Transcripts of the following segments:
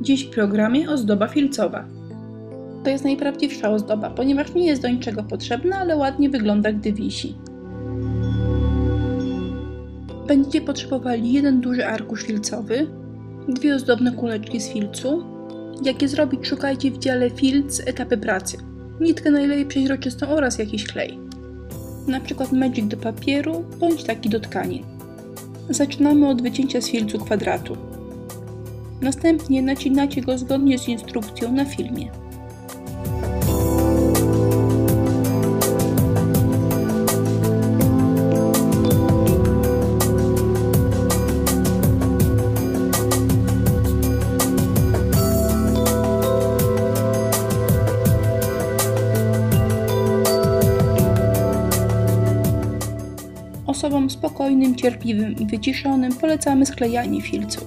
Dziś w programie ozdoba filcowa. To jest najprawdziwsza ozdoba, ponieważ nie jest do niczego potrzebna, ale ładnie wygląda, gdy wisi. Będziecie potrzebowali jeden duży arkusz filcowy, dwie ozdobne kuleczki z filcu. Jak je zrobić, szukajcie w dziale filc etapy pracy. Nitkę najlepiej przeźroczystą oraz jakiś klej. Na przykład magic do papieru bądź taki do tkanin. Zaczynamy od wycięcia z filcu kwadratu. Następnie nacinacie go zgodnie z instrukcją na filmie. Osobom spokojnym, cierpliwym i wyciszonym polecamy sklejanie filcu.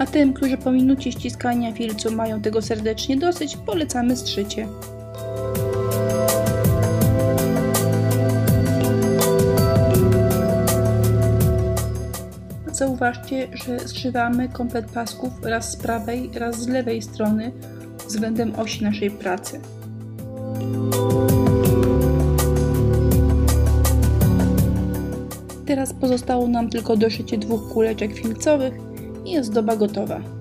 A tym, którzy po minucie ściskania filcu mają tego serdecznie dosyć, polecamy strzycie. Zauważcie, że zszywamy komplet pasków raz z prawej, raz z lewej strony względem osi naszej pracy. Teraz pozostało nam tylko doszycie dwóch kuleczek filcowych i ozdoba gotowa.